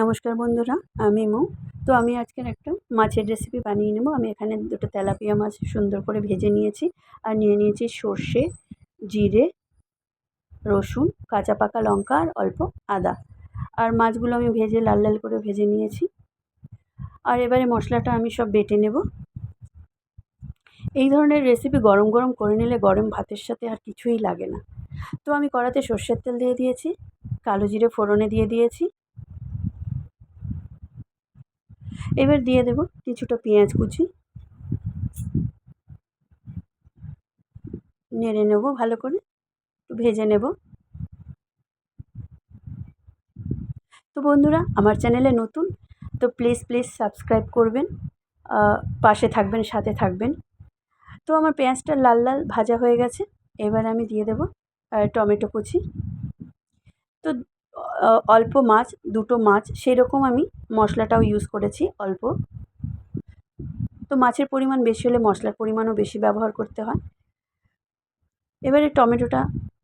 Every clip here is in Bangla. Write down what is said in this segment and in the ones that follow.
নমস্কার বন্ধুরা, আমি মৌ। তো আমি আজকের একটা মাছের রেসিপি বানিয়ে নেব। আমি এখানে দুটো তেলাপিয়া মাছ সুন্দর করে ভেজে নিয়েছি আর নিয়ে নিয়েছি সর্ষে, জিরে, রসুন, কাঁচা পাকা লঙ্কা আর অল্প আদা। আর মাছগুলো আমি ভেজে লাল লাল করে ভেজে নিয়েছি। আর এবারে মশলাটা আমি সব বেটে নেব। এই ধরনের রেসিপি গরম গরম করে নিলে গরম ভাতের সাথে আর কিছুই লাগে না। তো আমি কড়াতে সর্ষের তেল দিয়ে দিয়েছি, কালো জিরে ফোড়নে দিয়ে দিয়েছি এবার দিয়ে দেব কিছুটা পেঁয়াজ কুচি। নেড়ে নেব ভালো করে ভেজে নেব। তো বন্ধুরা, আমার চ্যানেলে নতুন, তো প্লিজ প্লিজ সাবস্ক্রাইব করবেন পাশে থাকবেন, সাথে থাকবেন। তো আমার পেঁয়াজটা লাল লাল ভাজা হয়ে গেছে, এবার আমি দিয়ে দেব টমেটো কুচি। তো অল্প মাছ, দুটো মাছ, সেরকম আমি মশলাটাও ইউজ করেছি অল্প। তো মাছের পরিমাণ বেশি হলে মশলার পরিমাণও বেশি ব্যবহার করতে হয়। এবারে টমেটোটা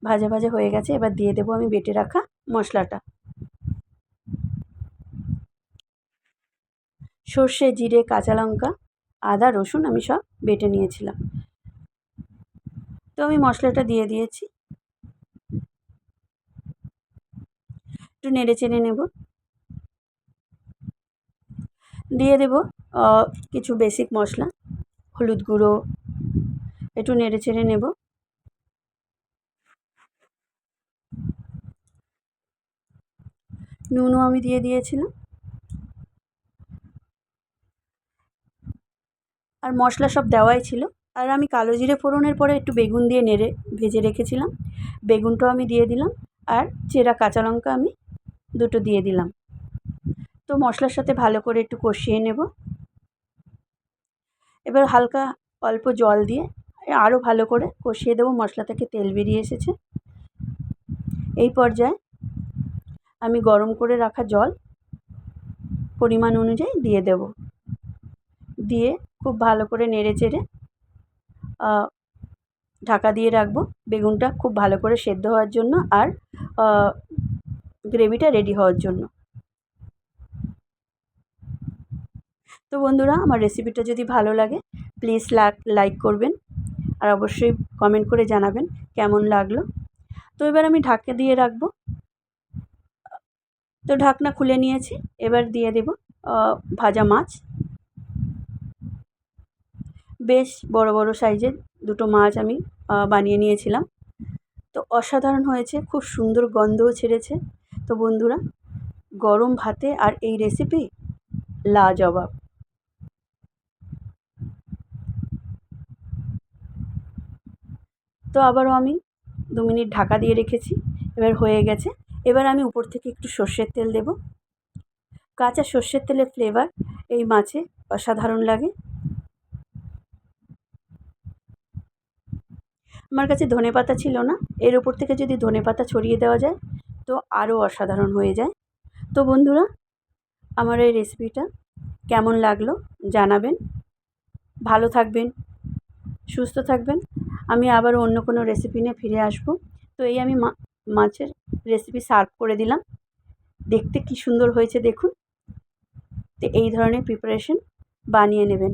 ভাজা ভাজা হয়ে গেছে, এবার দিয়ে দেবো আমি বেটে রাখা মশলাটা। সর্ষে, জিরে, কাঁচা লঙ্কা, আদা, রসুন আমি সব বেটে নিয়েছিলাম। তো আমি মশলাটা দিয়ে দিয়েছি। একটু নেড়ে চেড়ে নেব। দিয়ে দেব কিছু বেসিক মশলা, হলুদ গুঁড়ো, একটু নেড়ে চেড়ে নেব। নুনও আমি দিয়ে দিয়েছিলাম। আর মশলা সব দেওয়াই ছিল। আর আমি কালো জিরে ফোড়নের পরে একটু বেগুন দিয়ে নেড়ে, ভেজে রেখেছিলাম। বেগুনটাও আমি দিয়ে দিলাম। আর চেরা কাঁচা লঙ্কা আমি দুটো দিয়ে দিলাম। তো মশলার সাথে ভালো করে একটু কষিয়ে নেব। এবার হালকা অল্প জল দিয়ে আরও ভালো করে কষিয়ে দেবো। মশলা থেকে তেল বেরিয়ে এসেছে। এই পর্যায়ে আমি গরম করে রাখা জল পরিমাণ অনুযায়ী দিয়ে দেব। দিয়ে খুব ভালো করে নেড়ে চেড়ে ঢাকা দিয়ে রাখব। বেগুনটা খুব ভালো করে সেদ্ধ হওয়ার জন্য আর গ্রেভিটা রেডি হওয়ার জন্য। তো বন্ধুরা, আমার রেসিপিটা যদি ভালো লাগে, প্লিজ লাইক করবেন আর অবশ্যই কমেন্ট করে জানাবেন কেমন লাগল। তো এবার আমি ঢাকা দিয়ে রাখব। তো ঢাকনা খুলে নিয়েছি, এবার দিয়ে দেব ভাজা মাছ। বেশ বড় বড় সাইজের দুটো মাছ আমি বানিয়ে নিয়েছিলাম। তো অসাধারণ হয়েছে, খুব সুন্দর গন্ধও ছেড়েছে। তো বন্ধুরা, গরম ভাতে আর এই রেসিপি লাজবাব। তো আবারও আমি দু মিনিট ঢাকা দিয়ে রেখেছি, এবার হয়ে গেছে। এবার আমি উপর থেকে একটু সর্ষের তেল দেব। কাঁচা সর্ষের তেলের ফ্লেভার এই মাছে অসাধারণ লাগে। আমার কাছে ধনে পাতা ছিল না, এর ওপর থেকে যদি ধনে পাতা ছড়িয়ে দেওয়া যায় তো আরও অসাধারণ হয়ে যায়। তো বন্ধুরা, আমার এই রেসিপিটা কেমন লাগল জানাবেন। ভালো থাকবেন, সুস্থ থাকবেন। আমি আবার অন্য কোনো রেসিপি নিয়ে ফিরে আসব। তো এই আমি মাছের রেসিপি সার্ভ করে দিলাম। দেখতে কি সুন্দর হয়েছে দেখুন। তো এই ধরনের প্রিপারেশন বানিয়ে নেবেন।